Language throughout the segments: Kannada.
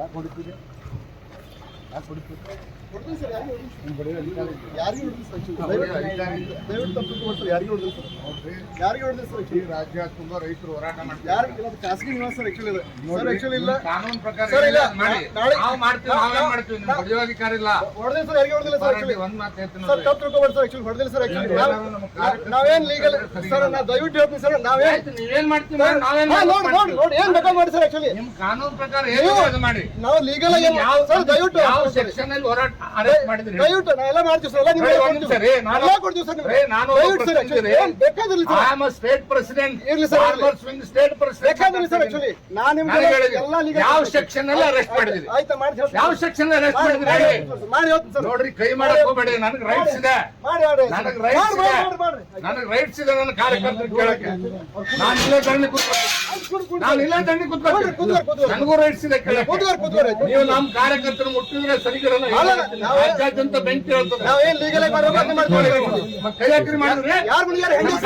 ಯಾಕೆ ಹೊಡಿತೀರಿ ಯಾಕೆ ರಾಜ್ಯ ತುಂಬಾ ರೈತರು ಹೋರಾಟ ಖಾಸಗಿ ನಿವಾಸ ಇಲ್ಲ ಪ್ರಕಾರ ಸರ್, ಹೊಡೆದಿಲ್ಲ ಸರ್ ಒಂದ್ ಮಾತು ಹೇಳ್ತೀನಿ ಸರ್. ತಪ್ಪು ಸರ್ ಆಕ್ಚುಲಿ ಹೊಡೆದಿಲ್ಲ ಸರ್ ಆಕ್ಚುಲಿ ನಾವೇನ್ ಲೀಗಲ್ ಸರಿ. ನಾ ದಯವಿಟ್ಟು ಮಾಡ್ತೀವಿ ನೋಡಿ ನೋಡಿ ಮಾಡಿ ಪ್ರಕಾರ ಮಾಡಿ ನಾವು ಲೀಗಲ್ ಆಗಿ ದಯವಿಟ್ಟು ಯಾವ ಸೆಕ್ಷನ್ ಅಲ್ಲಿ ಹೋರಾಟ ಅರೆಸ್ಟ್ ಮಾಡಿದ್ರಿ ದಯವಿಟ್ಟು ನಾ ಎಲ್ಲ ಮಾಡ್ತೀವಿ ಸರ್ ಎಲ್ಲ ನಿಮ್ಗೆ ರೇ, ಒಂದ್ ಕೊಡ್ತೀವಿ. ನಾನು- ಎಲ್ಲ ಕೊಡ್ತೀವಿ ಸರ್ ನಿಮ್ಗೆ. ರೇ, ನಾನು ಒಬ್ಬ ದಯವಿಟ್ಟು ಸರ್ ಪ್ರತಿನಿಧಿ actually ಏನ್ ಬೇಕಾದಿರ್ಲಿ I sir am state president ಇರ್ಲಿ sir, ಇರ್ಲಿ. ಸ್ವಿಂಗ್ ಸ್ಟೇಟ್ ಸರ್ ಪ್ರೆಸಿಡೆಂಟ್ ನಾನು ನಿಮ್ಗೆ ನನಗೆ ಹೇಳಿದ್ರು. ಎಲ್ಲ legal ಯಾವ ಕೊಡ್ತೀನಿ. section ಅಲ್ಲಿ arrest ಮಾಡಿದ್ದೀರಿ? ಆಯ್ತಾ ಮಾಡಿ ಹೇಳ್ತೀನಿ. ಯಾವ ಸೆಕ್ಷನ್ ಅರೆಸ್ಟ್ ಮಾಡಿ ಮಾಡಿದ್ರಿ ಮಾಡಿ ಹೇಳಿ. ಹೇಳ್ತೀನಿ ಸರ್. ಮಾಡಿ ಹೇಳ್ತೀನಿ ಸರ್ ನೋಡ್ರಿ ಕೈ ಮಾಡಕ್ ಹೋಗ್ಬೇಡಿ ನನಗೆ ರೈಟ್ಸ್ ಇದೆ ಮಾಡಿ ಮಾಡಿ ನನಗೆ ರೈಟ್ಸ್ ಮಾಡಿ ಇದೆ ಮಾಡಿ ಮಾಡಿ ನನಗೆ ರೈಟ್ಸ್ ಇದೆ ನನ್ನ ಕಾರ್ಯಕರ್ತರು ಕೇಳಕ್ಕೆ ನಾನು ಇಲ್ಲೇ ಕೂತ್ಕೊಳ್ತೀನಿ ನಾನು ಇಲ್ಲೇ ದಂಡಿ ಕೂತ್ಕೊಳ್ತೀನಿ ಕೂತ್ಕೊಳ್ಳಿ, ಕೂತ್ಕೊಳ್ಳಿ. ನನಗೂ ರೈಟ್ಸ್ ಇದೆ ಕೇಳಕ್ಕೆ ಕೂತ್ಕೊಳ್ಳಿ, ಕೂತ್ಕೊಳ್ಳಿ. ನೀವು ನಮ್ಮ ಕಾರ್ಯಕರ್ತರು ಮುಟ್ಟಿದ್ರೆ ಸರಿಗಿರಲ್ಲ ಅಲ್ಲ, ನಾವು- ರಾಜ್ಯಾದ್ಯಂತ ಬೆಂಕಿ ಹೇಳ್ತದೆ. ನಾವೇನ್ ಲೀಗಲ್ ಆಗಿ ಮಾಡ್ಬೇಕು ಅದನ್ನ ಕೈ ಹಾಕಿರಿ ಮಾಡಿದ್ರೆ? ಯಾರು ಮಾಡಿದಾರೆ ಹೆಂಗೆ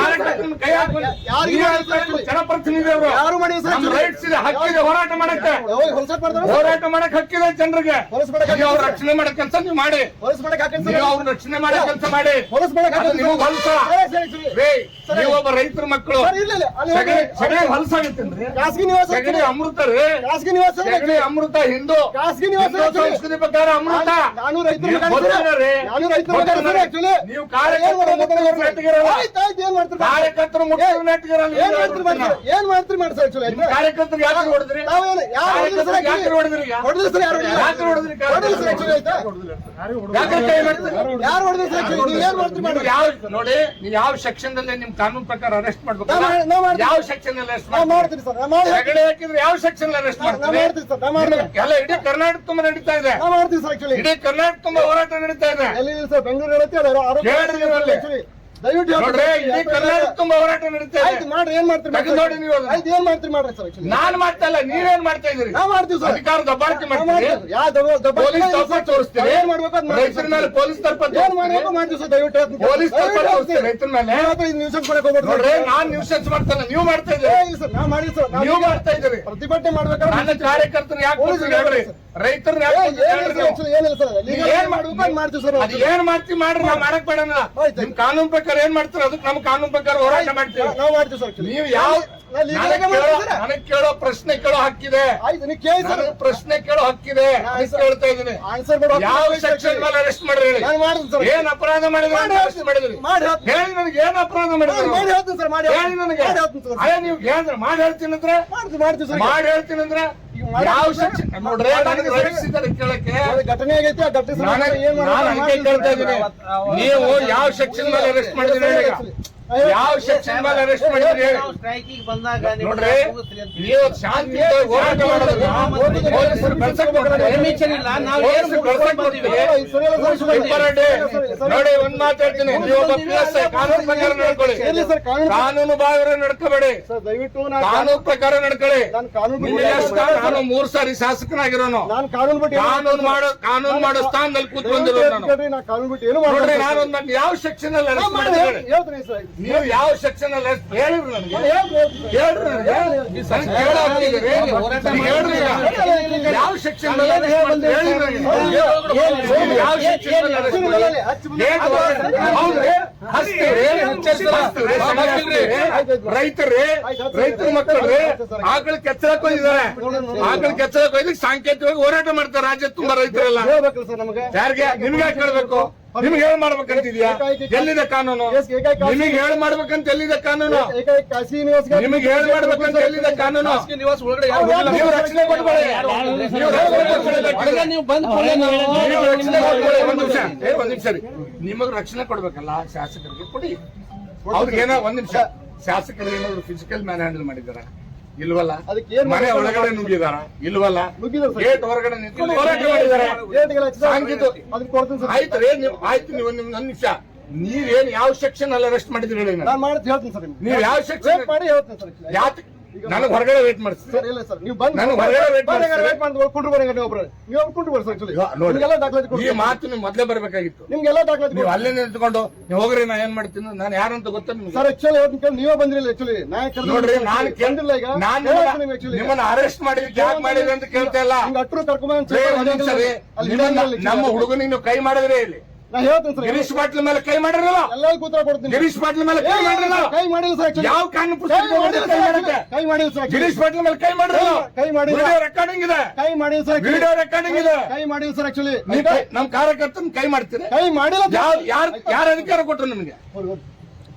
ಕೈ ಹಾಕಿ ಯಾರಿಗೆ ನೀವು ಮಾಡಿದ್ರು ಜನಪ್ರತಿನಿಧಿ ಅವರು. ಯಾರು ಮಾಡಿ ನಮ್ಮ ರೈಟ್ಸ್ ಇದೆ ಹಕ್ಕಿದೆ ಹೋರಾಟ ಮಾಡಕ್ಕೆ. ಹೋರಾಟ ಮಾಡಕ್ ಹಕ್ಕಿದೆ ಜನರಿಗೆ. ಅವ್ರ ರಕ್ಷಣೆ ಮಾಡೋ ಕೆಲಸ ನೀವು ಮಾಡಿ. ಅವ್ರ ರಕ್ಷಣೆ ಮಾಡೋ ಕೆಲಸ ಮಾಡಿ. ನೀವೊಬ್ಬ ನಿಮಗೆ ಹೊಲಸ. ರೈತರ ಮಕ್ಕಳು. ಹೊಲಸಾಗುತ್ತೆ ಅಮೃತ ರೀ. ಖಾಸಗಿ ನಿವಾಸ ಸಗಣಿ ಅಮೃತ ಹಿಂದೂ. ಖಾಸಗಿ ನಿವಾಸ actually. ಅಮೃತ. ನಾನು ರೈತರ. ನಾನು ರೈತರ actually. ನೀವು ಕಾರ್ಯಕರ್ತರು ಏನ್ ಮಾಡ್ತೀರಿ? ಆಯ್ತ್ ಏನ್ ಮಾಡ್ತೀರಿ? ಮಾಡಿ ಸರ್? ನಿಮ್ಮ ಕಾರ್ಯಕರ್ತರು ಯಾಕೆ ಹೊಡೆದ್ರಿ? ನಾವೇನು ಯಾರು actually? ಹೊಡೆದ್ರಿ ಸರ್ ಯಾರು ಹೊಡೆದ್ರಿ? ಹೊಡೆದಿಲ್ಲ ಸರ್ actually ಆಯ್ತಾ? ಯಾರು ಹೊಡೆದಿಲ್ಲ ಸರ್ actually? ನೀವು ಏನ್ ಮಾಡ್ತೀರಿ? ಮಾಡಿ ಯಾವ ನೋಡಿ ನೀವು ಯಾವ ಸೆಕ್ಷನ್ ದಲ್ಲಿ ನಿಮ್ ಕಾನೂನು ಪ್ರಕಾರ ಅರೆಸ್ಟ್ ಮಾಡ್ಬೇಕು? ಮಾಡ್-. ಯಾವ ಸೆಕ್ಷನ್ ಅಲ್ಲಿ ಅರೆಸ್ಟ್ ಮಾಡ್ತೀರಿ? ಸರ್ ಮಾಡಿ ಯಾವ ಸೆಕ್ಷನ್ ಅರೆಸ್ಟ್ ಮಾಡ್ತೀರಿ? ಎಲ್ಲ ಇಡೀ ಕರ್ನಾಟಕ ತುಂಬಾ ನಡೀತಾ ಇದೆ. ಮಾಡ್ತೀವಿ ಸರ್ actually. ಇಡೀ ಕರ್ನಾಟಕ ತುಂಬಾ ಹೋರಾಟ ನಡೀತಾ ಇದೆ ಎಲ್ಲಿ ಇಲ್ಲ ಸರ್ ಬೆಂಗಳೂರು ಹೇಳುತ್ತೆ ಆರೋಗ್ಯ. ದಯವಿಟ್ಟು ನೋಡ್ರಿ ಹೇಳ್ತೀನಿ. ಇಡೀ ಕರ್ನಾಟಕ ತುಂಬಾ ಹೋರಾಟ ನಡೀತಾ ಆಯ್ತು ಇದೆ ಮಾಡ್ರಿ ಏನ್ ಮಾಡ್ತೀರಿ ತೆಗೆದು ನೋಡಿ ನೀವು ಅದನ್ನ. ಆಯ್ತು ಏನ್ ಮಾಡ್ತೀರಿ ಮಾಡ್ರಿ ಸರ್ actually. ನಾನ್ ಮಾಡ್ತಾ ಇಲ್ಲ ನೀವೇನ್ ಮಾಡ್ತಾ ಇದ್ದೀರಿ ನಾವ್ ಮಾಡ್ತೀವಿ ಸರ್ ಅಧಿಕಾರ ದಬ್ಬಾಳಿಕೆ ನಾವ್ ಮಾಡ್ತೀರಿ ಮಾಡ್ತೀವಿ. ಯಾವ ದಬ್ಬ- ದಬ್ಬಾಳಿಕೆ ಪೊಲೀಸ್ ಇಲ್ಲ ತಪ್ಪ ಸರ್. ತೋರಿಸ್ತೀರಿ ನಾವ್ ಏನ್ ಮಾಡ್ಬೇಕು ಅದ್ ಮಾಡ್ತೀವಿ ರೈತರ ಮೇಲೆ ಪೊಲೀಸ್ ತಪ್ಪ ಏನ್ ಮಾಡ್ಬೇಕು ಮಾಡ್ತೀವಿ ಸರ್ ದಯವಿಟ್ಟು ಹೇಳ್ತೀನಿ. ಪೊಲೀಸ್ ತಪ್ಪ ದಯವಿಟ್ಟು ತೋರಿಸ್ತೀರಿ ಹೇಳ್ತೀನಿ. ರೈತರ ಮೇಲೆ ನಿಮ್ಮ ಹತ್ರ ಇದು nuisance ಮಾಡಕ್ ಹೋಗ್ಬೇಡಿ ನೋಡ್ರಿ. ನಾನ್ ನ್ಯೂಸೆನ್ಸ್ ಮಾಡ್ತಾನೆ ನೀವು ಮಾಡ್ತಾ ಏ, ಇದ್ದೀರಿ ಇಲ್ಲ ಸರ್ ನಾವ್ ಮಾಡಿದ್ವಿ ಸರ್ ನಾವ್ ನೀವು ಮಾಡ್ತಾ ಇದ್ದೀರಿ ಪ್ರತಿಭಟನೆ ಮಾಡ್ಬೇಕಾದ್ರೆ ನನ್ನ ಕಾರ್ಯಕರ್ತರು ಯಾಕೆ ಪೊಲೀಸ್ ಕೊಡ್ತೀರಿ ಹೇಳ್ರಿ ರೈತರನ್ನ ಯಾಕೆ ಏ, ಕೊಡ್ತೀರಿ ಏನಿಲ್ಲ ಹೇಳ್ರಿ ಸರ್ ನೀವು? actually ಏನಿಲ್ಲ ಸರ್ ನೀವ್ legal ಏನ್ ಆಗಿ ಮಾಡ್ಬೇಕು ಅದ್ ಮಾಡ್ತೀವಿ ಸರ್ ಅದ್ ಏನ್ ಮಾಡ್ತೀವಿ ಮಾಡ್ರಿ ಮಾಡಕ್ ಬೇಡ ಆಯ್ತು. ನಿಮ್ ಕಾನೂನು ಪ್ರಕಾರ ಏನ್ ಮಾಡ್ತಾರೆ? ಅದಕ್ಕೆ ನಮ್ಮ ಕಾನೂನು ಪ್ರಕಾರ ಹೋರಾಟ ಮಾಡ್ತೀವಿ. ನಾವ್ ಮಾಡ್ತೀವಿ ಸರ್ ನೀವು ಯಾವ ನನಗೆ ಕೇಳೋ ಪ್ರಶ್ನೆ ಕೇಳೋ ಹಕ್ಕಿದೆ. ಪ್ರಶ್ನೆ ಕೇಳೋ ಹಕ್ಕಿದೆ. ಕೇಳ್ತಾ ಇದ್ದೀನಿ. ಯಾವ ಸೆಕ್ಷನ್ ಮೇಲೆ ಅರೆಸ್ಟ್ ಮಾಡ್ರಿ ಹೇಳಿ? ನಾನು ಮಾಡ್ತೀನಿ ಏನ್ ಅಪರಾಧ ಮಾಡಿದ್ರೆ? ಮಾಡಿ ಅರೆಸ್ಟ್ ಮಾಡಿದ್ರಿ ಮಾಡಿ ಹೇಳಿ ನನಗೆ ಏನ್ ಅಪರಾಧ ಮಾಡಿ ಮಾಡಿದ್ರಿ? ಹೇಳ್ತೀನಿ ಸರ್ ಮಾಡಿ ಹೇಳಿ. ನನಗೆ. ಸರ್. ನೀವು ಹೇಳಿದ್ರೆ ಮಾಡಿ ಹೇಳ್ತೀನಿ ಅಂದ್ರೆ ಮಾಡಿ ಹೇಳ್ತೀನಿ ಅಂದ್ರೆ ಯಾವ ನೋಡ್ರಿ ಕೇಳಕ್ಕೆ. ಘಟನೆ ಆಗೈತಿ ಆ ಘಟನೆ ನಾನು ಕೇಳ್ತಾ ಇದ್ದೀನಿ. ನೀವು ಯಾವ ಸೆಕ್ಷನ್ ಮೇಲೆ ಅರೆಸ್ಟ್ ಮಾಡಿದ್ರಿ. ಯಾವ ಸೆಕ್ಷನ್ ಮೇಲೆ ಅರೆಸ್ಟ್ ಮಾಡಿದ್ರಿ ಸ್ಟ್ರೈಕಿಗೆ ಬಂದಾಗ ನೋಡ್ರಿ ನೀವು ಶಾಂತಿ ಹೋರಾಟ ಪೊಲೀಸರು ಬೆಳ್ಸಕ್. ಇಲ್ಲ, ನಾವು ಏನು ಬೆಳ್ಸಕ್ ನೋಡಿ ಒಂದ್ ಮಾತು ಹೇಳ್ತೀನಿ ನೀವು ಒಬ್ಬ ಪಿ ಎಸ್ ಐ ಕಾನೂನು ಪ್ರಕಾರ ನಡ್ಕೊಳ್ಳಿ ಕಾನೂನು ಬಾಹಿರ ನಡ್ಕೋಬೇಡಿ ಕಾನೂನು ಪ್ರಕಾರ ನಡ್ಕೊಳ್ಳಿ ನಾನು ಮೂರ್ ಸಾರಿ ಶಾಸಕನಾಗಿರೋನು ನಾನು ಕಾನೂನು ಬಿಟ್ಟು ಏನು ಕಾನೂನು ಮಾಡೋ ಕಾನೂನು ಮಾಡೋ ಸ್ಥಾನದಲ್ಲಿ ಕೂತ್ಕೊಂಡಿರೋ ನಾನು ನಾನು ಕಾನೂನು ಬಿಟ್ಟು ಏನು ನೋಡ್ರಿ ನಾನು ಯಾವ ಸೆಕ್ಷನ್ ಅಲ್ಲಿ ಅರೆಸ್ಟ್ ಮಾಡಿದ್ರೆ ಹೇಳ್ತೀನಿ, ಹೇಳ್ತೀನಿ ಸರ್ ನೀವು ಯಾವ ಸೆಕ್ಷನ್ ಅಲ್ಲಿ ಹೇಳ್ರಿ ಹೇಳಿರಿ ನನಗೆ. ಹೇಳ್ರಿ ನನಗೆ. ಯಾವ ಸೆಕ್ಷನ್ ಯಾವ section ರೈತರೇ ರೈತರ ಮಕ್ಕಳ್ರಿ ಆಕಳ ಕೆಚ್ಚಲಕ್ಕೆ ಹೋಗಿದ್ದಾರೆ ಆಕಳ ಕೆಚ್ಚಲಕ್ಕೆ ಹೋಗಿ ಸಾಂಕೇತಿಕವಾಗಿ ಹೋರಾಟ ಮಾಡ್ತಾರೆ ರಾಜ್ಯ ತುಂಬಾ ರೈತರೆಲ್ಲ. ಹೇಳ್ಬೇಕಲ್ಲ ಸರ್ ನಮಗೆ? ಯಾರಿಗೆ? ನಿಮ್ಗೆ ಯಾಕೆ ಕೇಳ್ಬೇಕು ನಿಮ್ಗೆ ಹೇಳ್ ಮಾಡ್ಬೇಕಂತಿದ್ಯಾ? ಎಲ್ಲಿದೆ ಕಾನೂನು. ನಿಮಗೆ ಹೇಳ್ ಮಾಡ್ಬೇಕಂತ ಎಲ್ಲಿದೆ ಕಾನೂನು? ನಿಮಗೆ ಹೇಳ್ ಮಾಡ್ಬೇಕಂತ ಎಲ್ಲಿದೆ ಕಾನೂನು? ನಿವಾಸ ಒಳಗಡೆ ನೀವು ರಕ್ಷಣೆ ಕೊಡ್ಬೇಡಿ ನೀವು ರಕ್ಷಣೆ ಕೊಡ್ಬೇಡಿ. ನಿಮಿಷ. ಒಂದ್ ನಿಮಿಷ. ನಿಮಗ್ ರಕ್ಷಣೆ ಕೊಡ್ಬೇಕಲ್ಲ ಶಾಸಕರಿಗೆ ಕೊಡಿ. ಅವ್ರಿಗೆ ಏನೋ ಒಂದ್ ನಿಮಿಷ. ಶಾಸಕರಿಗೆ ಏನಾದ್ರು ಫಿಸಿಕಲ್ ಮ್ಯಾನ್ ಹ್ಯಾಂಡಲ್ ಮಾಡಿದಾರ ಇಲ್ವಲ್ಲ ಮನೆ? ಒಳಗಡೆ ನುಗ್ಗಿದಾರ? ಇಲ್ವಲ್ಲ. ಗೇಟ್ ಹೊರಗಡೆ ನಿಂತ್ಕೊಂಡು ಹೋರಾಟ ಮಾಡಿದಾರೆ ಆಯ್ತು ರೀ ನೀವು ಆಯ್ತು ನೀವು ಒಂದ್ ಒಂದ್ ನಿಮಿಷ. ನೀವೇನ್ ಯಾವ ಸೆಕ್ಷನ್ ಅಲ್ಲಿ ಅರೆಸ್ಟ್ ಮಾಡಿದ್ರಿ ಹೇಳಿ ನಾನು. ಮಾಡ್ತೀನಿ ಹೇಳ್ತೀನಿ ಸರ್ ನೀವು ಯಾವ ಸೆಕ್ಷನ್ ಮಾಡಿ ಹೇಳ್ತೀನಿ ಸರ್. ಯಾತ್ ನನಗೆ ಹೊರಗಡೆ ವೇಟ್ ಮಾಡ್ಸಿ ಸರ್ ಇಲ್ಲ ಸರ್. ನೀವು ಬಂದು ನಾನು ಹೊರಗಡೆ ವೇಟ್ ಕುಂಡ್ರು ಬರ್ರಿ ನೀವು ಕುಂಡ್ರು ನಿಮ್ಗೆಲ್ಲ ದಾಖಲಾತಿ ಈ ಮಾತು ನೀವು ಮೊದಲೇ ಬರಬೇಕಾಗಿತ್ತು. ನಿಮ್ಗೆಲ್ಲ ದಾಖಲಾತಿ ನೀವು ಅಲ್ಲೇ ನಿಂತ್ಕೊಂಡು ನೀವು ಹೋಗ್ರಿ ನಾ ಏನ್ ಮಾಡ್ತೀನಿ ನಾನು ಯಾರಂತ ಗೊತ್ತಾ ನಿಮ್ಗೆ? ಸರ್ ಆಕ್ಚುಲಿ ಇವತ್ತು ಕೇಳಿ ನೀವೇ ಬಂದಿರಲಿಲ್ಲ ಆಕ್ಚುಲಿ ನೋಡ್ರಿ ನಾನು ಕೇಳಿಲ್ಲ ಈಗ. ನಾನು. ನಿಮ್ಮನ್ನ ಅರೆಸ್ಟ್ ಮಾಡಿದಕ್ಕೆ ಯಾಕೆ ಮಾಡಿದ್ರಿ ಅಂತ ಕೇಳ್ತಾ ಇಲ್ಲ. ಹಿಂಗ್ ಅಟ್ರು ಕರ್ಕೊಂಡ್ ನಮ್ಮ ಹುಡುಗನಿಗೆ ನೀವು ಕೈ ಮಾಡಿದ್ರೆ ಇಲ್ಲಿ. ನಾ ಹೇಳ್ತೀನಿ ಸರ್ ಗಿರೀಶ್ ಪಾಟೀಲ್ ಮೇಲೆ ಕೈ ಮಾಡಿರಲ್ಲ? ಎಲ್ಲರಿಗೂ ಉತ್ತರ ಕೊಡ್ತೀನಿ. ಗಿರೀಶ್ ಪಾಟೀಲ್ ಮೇಲೆ ಕೈ ಮಾಡಿರಲ್ಲ? ಕೈ ಮಾಡಿಲ್ಲ ಸರ್. ಯಾವ ಕಾನೂನು ಪುಸ್ತಕ ಕೈ ಮಾಡಿಲ್ಲ ಸರ್ ಗಿರೀಶ್ ಪಾಟೀಲ್ ಮೇಲೆ ಕೈ ಮಾಡಿರಲ್ಲ? ಕೈ ಮಾಡಿಲ್ಲ. ವಿಡಿಯೋ ರೆಕಾರ್ಡಿಂಗ್ ಇದೆ. ಕೈ ಮಾಡಿಲ್ಲ ಸರ್ ವಿಡಿಯೋ ರೆಕಾರ್ಡಿಂಗ್ ಇದೆ. ಕೈ ಮಾಡಿಲ್ಲ ಸರ್ ಆಕ್ಚುಲಿ ನೀವು ಕೈ- ನಮ್ ಕಾರ್ಯಕರ್ತನ ಕೈ ಮಾಡ್ತೀರಿ? ಕೈ ಮಾಡಿಲ್ಲ ಯಾರು ಯಾರು ಅಧಿಕಾರ ಕೊಟ್ಟರು ನಿಮಗೆ?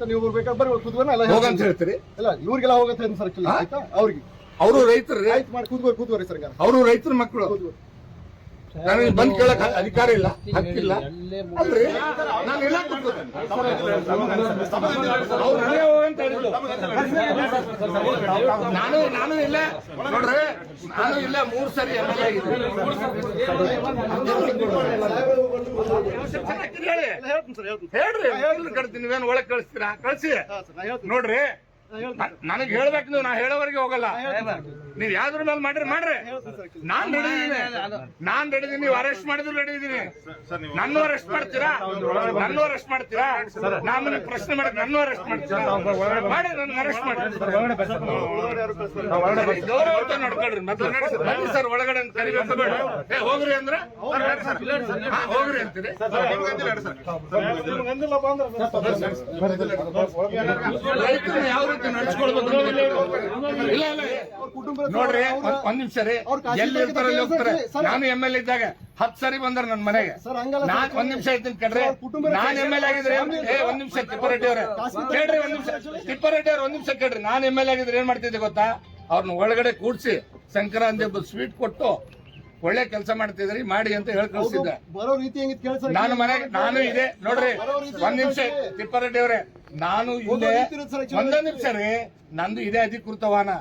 ನೀವು ಬರ್ಬೇಕಾದ್ರೆ ಬರ್ರಿ ಕೂತ್ಕೊಂಡು ಎಲ್ಲ ಹೋಗಂತ ಅಂತ ಹೇಳ್ತೀರಿ? ಇಲ್ಲ ಇವ್ರಿಗೆಲ್ಲ ಹೋಗುತ್ತೆ ಸರ್ ಆಕ್ಚುಲಿ? ಆಯ್ತಾ? ಅವ್ರಿಗೆ. ಅವರು ರೈತರು. ರೈತ ಮಾಡಿ ಕೂತ್ಕೋರಿ ಕೂತ್ಕೋರಿ ಸರ್. ಅವರು ರೈತರ ಮಕ್ಕಳು. ನನಗೆ ಬಂದ್ ಕೇಳಕ್ ಅಧಿಕಾರ ಇಲ್ಲ ಹಕ್ಕಿಲ್ಲ ಅಲ್ರಿ ನಾನು ಇಲ್ಲ. ನಾನು ನಾನು ಇಲ್ಲ ನೋಡ್ರಿ ನಾನು ಇಲ್ಲ ಮೂರ್ ಸರಿ ಎಂ ಎಲ್ ಹೇಳಿ ಹೇಳ್ತೀನಿ ಸರ್ ಹೇಳ್ತೀನಿ ಹೇಳ್ರಿ ಕಡ್ತೀನಿ ನೀವೇನು ಒಳಗ್ ಕಳಿಸ್ತೀರಾ ಕಳ್ಸಿ ಹಾ, ಸರ್, ನಾ ಹೇಳ್ತೀನಿ ನೋಡ್ರಿ ನನಗ್ ಹೇಳ್ಬೇಕು ನೀವು ನಾ ಹೇಳೋವರೆಗೆ ಹೋಗಲ್ಲ ನೀವ್ ಯಾವ್ದ್ರ ಮೇಲೆ ಮಾಡ್ರಿ ಮಾಡ್ರಿ. ನಾನ್ ರೆಡಿ ಇದೀನಿ ನಾನ್ ರೆಡಿ ಇದೀನಿ ನೀವು ಅರೆಸ್ಟ್ ಮಾಡಿದ್ರು ರೆಡಿ ಇದೀನಿ ನನ್ನ ಅರೆಸ್ಟ್ ಮಾಡ್ತೀರಾ ನನ್ನ ಅರೆಸ್ಟ್ ಮಾಡ್ತೀರಾ ನಾನು ಪ್ರಶ್ನೆ ಮಾಡಕ್ ನನ್ನ ಅರೆಸ್ಟ್ ಮಾಡ್ತೀರಾ ಮಾಡಿ ನನ್ನ ಅರೆಸ್ಟ್ ಮಾಡಿ ಗೌರವ ನಡ್ಕೊಳ್ರಿ ಮತ್ತೆ. ಬನ್ನಿ ಸರ್ ಒಳಗಡೆ ಅಂತ ಕರಿಬೇಕು ಬೇಡ ಏ ಹೋಗ್ರಿ ಅಂದ್ರೆ ಹೋಗ್ರಿ ಅಂತೀರಿ ಯಾವ ರೀತಿ ನಡ್ಸ್ಕೊಳ್ಬೇಕು ಅಂತ ಇಲ್ಲ ಇಲ್ಲ ಕುಟುಂಬ ನೋಡ್ರಿ ಒಂದ್- ನಿಮಿಷ ರೀ. ಎಲ್ಲಿ ಇರ್ತಾರೆ ಅಲ್ಲಿ ಹೋಗ್ತಾರೆ. ನಾನು ಎಂ ಎಲ್ ಇದ್ದಾಗ ಹತ್ ಸರಿ ಬಂದ್ರ ನನ್ ಮನೆಗೆ. ನಾನ್ ಒಂದ್ ನಿಮಿಷ ಇದ್ದೀನಿ ಕಡ್ರಿ ಕುಟುಂಬ ನಾನ್ ಎಂ ಎಲ್ ಆಗಿದ್ರೆ ಏ ಒಂದ್ ನಿಮಿಷ ತಿಪ್ಪಾರೆಡ್ಡಿ ಅವ್ರೆ. ಕೇಳ್ರಿ ಒಂದ್ ನಿಮಿಷ. ತಿಪ್ಪಾರೆಡ್ಡಿ ಅವ್ರ ಒಂದ್ ನಿಮಿಷ ಕೇಳ್ರಿ. ನಾನ್ ಎಂ ಎಲ್ ಆಗಿದ್ರೆ ಏನ್ ಮಾಡ್ತಿದ್ದೆ ಗೊತ್ತಾ? ಅವ್ರನ್ನ ಒಳಗಡೆ ಕೂಡ್ಸಿ ಸಂಕ್ರಾಂತಿ ಹಬ್ಬದ ಸ್ವೀಟ್ ಕೊಟ್ಟು ಒಳ್ಳೆ ಕೆಲಸ ಮಾಡ್ತಿದ್ರಿ ಮಾಡಿ ಅಂತ ಹೇಳಿ ಕಳ್ಸಿದ್ದೆ. ನಾನು ಮನೆಗೆ ನಾನು ಇದೆ. ನೋಡ್ರಿ ಒಂದ್ ನಿಮಿಷ ತಿಪ್ಪಾರೆಡ್ಡಿ ಅವ್ರೆ. ನಾನು ಇಲ್ಲೇ. ಒಂದೇ ನಿಮಿಷ ರೀ ನಂದು ಇದೇ ಅಧಿಕೃತ ವಾಹನ